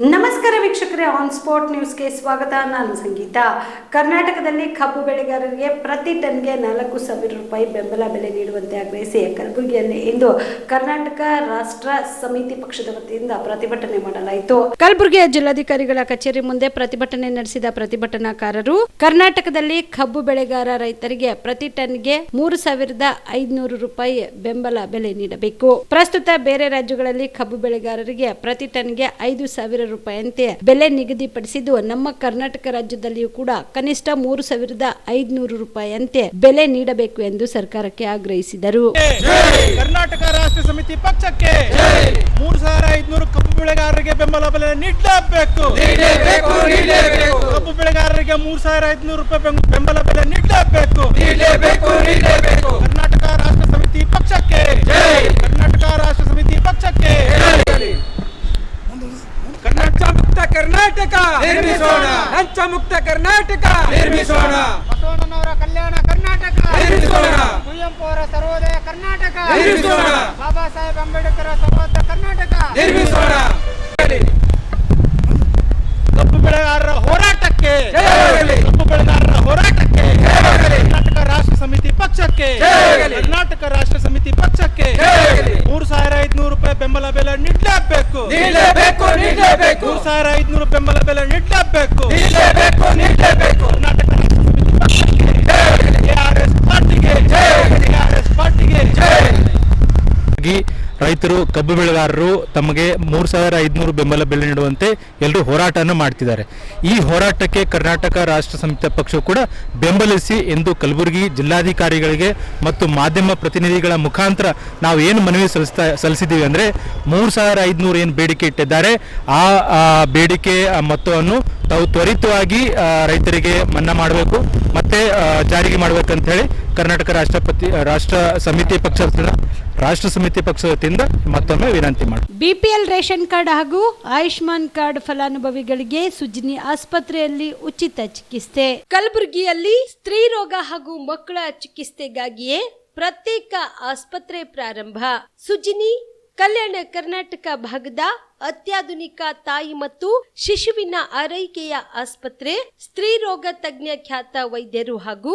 ನಮಸ್ಕಾರ ವೀಕ್ಷಕರೇ on spot ನ್ಯೂಸ್ಗೆ ಸ್ವಾಗತ. ನಾನು ಸಂಗೀತ. ಕರ್ನಾಟಕದಲ್ಲಿ ಕಬ್ಬು ಬೆಳೆಗಾರರಿಗೆ ಪ್ರತಿ ಟನ್ಗೆ ನಾಲ್ಕು ಸಾವಿರ ರೂಪಾಯಿ ಬೆಂಬಲ ಬೆಲೆ ನೀಡುವಂತೆ ಆಗ್ರಹಿಸಿ ಕಲಬುರಗಿಯಲ್ಲಿ ಇಂದು ಕರ್ನಾಟಕ ರಾಷ್ಟ್ರ ಸಮಿತಿ ಪಕ್ಷದ ವತಿಯಿಂದ ಪ್ರತಿಭಟನೆ ಮಾಡಲಾಯಿತು. ಕಲಬುರಗಿಯ ಜಿಲ್ಲಾಧಿಕಾರಿಗಳ ಕಚೇರಿ ಮುಂದೆ ಪ್ರತಿಭಟನೆ ನಡೆಸಿದ ಪ್ರತಿಭಟನಾಕಾರರು, ಕರ್ನಾಟಕದಲ್ಲಿ ಕಬ್ಬು ಬೆಳೆಗಾರ ರೈತರಿಗೆ ಪ್ರತಿ ಟನ್ಗೆ ಮೂರು ಸಾವಿರದ ಐದುನೂರು ರೂಪಾಯಿ ಬೆಂಬಲ ಬೆಲೆ ನೀಡಬೇಕು. ಪ್ರಸ್ತುತ ಬೇರೆ ರಾಜ್ಯಗಳಲ್ಲಿ ಕಬ್ಬು ಬೆಳೆಗಾರರಿಗೆ ಪ್ರತಿ ಟನ್ಗೆ ಐದು ಸಾವಿರ ರೂಪಾಯಿಯಂತೆ ಬೆಲೆ ನಿಗದಿಪಡಿಸಿದ್ದು ನಮ್ಮ ಕರ್ನಾಟಕ ರಾಜ್ಯದಲ್ಲಿಯೂ ಕೂಡ ಕನಿಷ್ಠ ಮೂರು ಸಾವಿರದ ಐದುನೂರು ರೂಪಾಯಿಯಂತೆ ಬೆಲೆ ನೀಡಬೇಕು ಎಂದು ಸರ್ಕಾರಕ್ಕೆ ಆಗ್ರಹಿಸಿದರು. ಕರ್ನಾಟಕ ರಾಷ್ಟ್ರ ಸಮಿತಿ ಪಕ್ಷಕ್ಕೆ ಮೂರು ಸಾವಿರ ಐದುನೂರು ಕಬ್ಬು ಬೆಳೆಗಾರರಿಗೆ ಬೆಂಬಲ ಬೆಲೆ ನೀಡಲೇಬೇಕು ಕಬ್ಬು ಬೆಳೆಗಾರರಿಗೆ ಮೂರು ಸಾವಿರ ಐದುನೂರು ರೂಪಾಯಿ ಬೆಂಬಲ ಬೆಲೆ ನೀಡಲೇಬೇಕು ಮುಕ್ತ ಕರ್ನಾಟಕ ನಿರ್ಮಿಸೋಣ. ಲಂಚ ಮುಕ್ತ ಕರ್ನಾಟಕ ನಿರ್ಮಿಸೋಣ ಬಸವಣ್ಣನವರ ಕಲ್ಯಾಣ ಕರ್ನಾಟಕ ನಿರ್ಮಿಸೋಣ. ಕುವೆಂಪು ಅವರ ಸರ್ವೋದಯ ಕರ್ನಾಟಕ ನಿರ್ಮಿಸೋಣ. ಬಾಬಾ ಸಾಹೇಬ್ ಅಂಬೇಡ್ಕರ್ ಸರ್ವೋದಯ ಕರ್ನಾಟಕ ನಿರ್ಮಿಸೋಣ ಕಬ್ಬು ಬೆಳೆಗಾರರ ಹೋರಾಟಕ್ಕೆ. ಕಬ್ಬು ಬೆಳೆಗಾರರ ಹೋರಾಟಕ್ಕೆ. ಕರ್ನಾಟಕ ರಾಷ್ಟ್ರ ಸಮಿತಿ ಪಕ್ಷಕ್ಕೆ. ಕರ್ನಾಟಕ ರಾಷ್ಟ್ರ ಸಮಿತಿ ಪಕ್ಷಕ್ಕೆ. ಮೂರು ಸಾವಿರ ಹಾಗಾಗಿ ರೈತರು, ಕಬ್ಬು ಬೆಳೆಗಾರರು ತಮಗೆ ಮೂರು ಸಾವಿರ ಐದುನೂರು ಬೆಂಬಲ ಬೆಲೆ ನೀಡುವಂತೆ ಎಲ್ಲರೂ ಹೋರಾಟವನ್ನು ಮಾಡ್ತಿದ್ದಾರೆ. ಈ ಹೋರಾಟಕ್ಕೆ ಕರ್ನಾಟಕ ರಾಷ್ಟ್ರ ಸಮಿತಿ ಪಕ್ಷವು ಕೂಡ ಬೆಂಬಲಿಸಿ ಎಂದು ಕಲಬುರಗಿ ಜಿಲ್ಲಾಧಿಕಾರಿಗಳಿಗೆ ಮತ್ತು ಮಾಧ್ಯಮ ಪ್ರತಿನಿಧಿಗಳ ಮುಖಾಂತರ ನಾವು ಏನು ಮನವಿ ಸಲ್ಲಿಸ್ತಾ, ಸಲ್ಲಿಸಿದ್ದೀವಿ ಅಂದರೆ ಮೂರು ಸಾವಿರ ಐದುನೂರು ಏನು ಬೇಡಿಕೆ ಇಟ್ಟಿದ್ದಾರೆ. ಆ ಬೇಡಿಕೆ ಮೊತ್ತವನ್ನು ತಾವು ತ್ವರಿತವಾಗಿ ರೈತರಿಗೆ ಮನ್ನಾ ಮಾಡಬೇಕು. ಮತ್ತೆ ಜಾರಿಗೆ ಮಾಡಬೇಕಂತ ಹೇಳಿ ಕರ್ನಾಟಕ ರಾಷ್ಟ್ರಪತಿ ರಾಷ್ಟ್ರ ಸಮಿತಿ ಪಕ್ಷ ರಾಷ್ಟ್ರ ಸಮಿತಿ ಪಕ್ಷ ವತಿಯಿಂದ ಮತ್ತೊಮ್ಮೆ ವಿನಂತಿ ಮಾಡಿ, ಬಿಪಿಎಲ್ ರೇಷನ್ ಕಾರ್ಡ್ ಹಾಗೂ ಆಯುಷ್ಮಾನ್ ಕಾರ್ಡ್ ಫಲಾನುಭವಿಗಳಿಗೆ ಸುಜಿನಿ ಆಸ್ಪತ್ರೆಯಲ್ಲಿ ಉಚಿತ ಚಿಕಿತ್ಸೆ. ಕಲಬುರಗಿಯಲ್ಲಿ ಸ್ತ್ರೀ ರೋಗ ಹಾಗೂ ಮಕ್ಕಳ ಚಿಕಿತ್ಸೆಗಾಗಿಯೇ ಪ್ರತ್ಯೇಕ ಆಸ್ಪತ್ರೆ ಪ್ರಾರಂಭ. ಸುಜಿನಿ, ಕಲ್ಯಾಣ ಕರ್ನಾಟಕ ಭಾಗದ ಅತ್ಯಾಧುನಿಕ ತಾಯಿ ಮತ್ತು ಶಿಶುವಿನ ಆರೈಕೆಯ ಆಸ್ಪತ್ರೆ, ಸ್ತ್ರೀ ರೋಗ ತಜ್ಞ ಖ್ಯಾತ ವೈದ್ಯರು ಹಾಗೂ